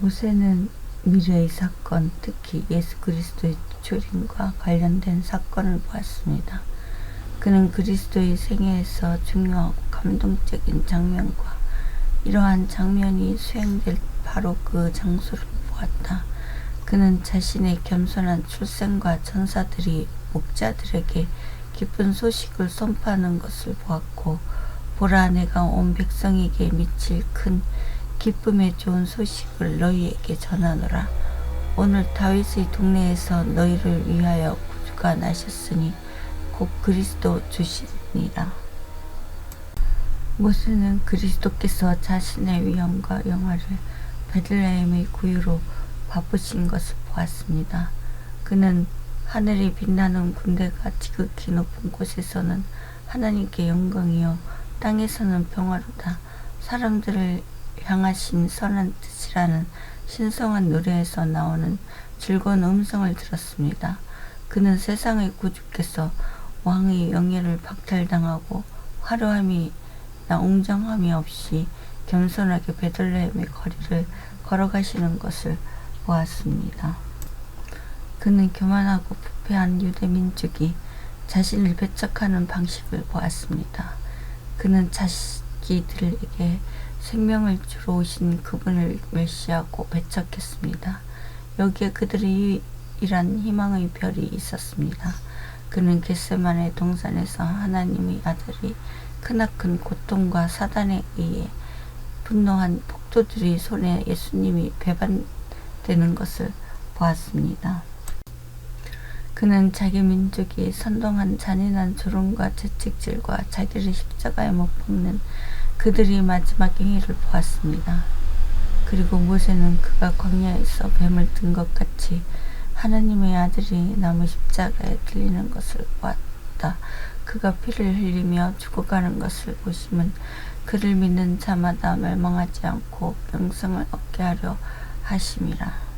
모세는 미래의 사건, 특히 예수 그리스도의 출인과 관련된 사건을 보았습니다. 그는 그리스도의 생애에서 중요하고 감동적인 장면과 이러한 장면이 수행될 바로 그 장소를 보았다. 그는 자신의 겸손한 출생과 천사들이 목자들에게 기쁜 소식을 선포하는 것을 보았고 보라 내가 온 백성에게 미칠 큰 기쁨의 좋은 소식을 너희에게 전하노라. 오늘 다윗의 동네에서 너희를 위하여 구주가 나셨으니 곧 그리스도 주시니라. 모세는 그리스도께서 자신의 위엄과 영화를 베들레헴의 구유로 바쁘신 것을 보았습니다. 그는 하늘이 빛나는 군대가 지극히 높은 곳에서는 하나님께 영광이요 땅에서는 평화로다. 사람들을 향하신 선한 뜻이라는 신성한 노래에서 나오는 즐거운 음성을 들었습니다. 그는 세상의 구주께서 왕의 영예를 박탈당하고 화려함이 나 웅장함이 없이 겸손하게 베들레헴의 거리를 걸어가시는 것을 보았습니다. 그는 교만하고 부패한 유대 민족이 자신을 배척하는 방식을 보았습니다. 그는 자기들에게 생명을 주러 오신 그분을 멸시하고 배척했습니다. 여기에 그들의 유일한 희망의 별이 있었습니다. 그는 겟세만의 동산에서 하나님의 아들이 크나큰 고통과 사단에 의해 분노한 폭도들의 손에 예수님이 배반되는 것을 보았습니다. 그는 자기 민족이 선동한 잔인한 조롱과 채찍질과 자기를 십자가에 못 박는 그들이 마지막 행위를 보았습니다. 그리고 모세는 그가 광야에서 뱀을 든 것 같이 하나님의 아들이 나무 십자가에 들리는 것을 보았다. 그가 피를 흘리며 죽어가는 것을 보시면 그를 믿는 자마다 멸망하지 않고 영생을 얻게 하려 하심이라.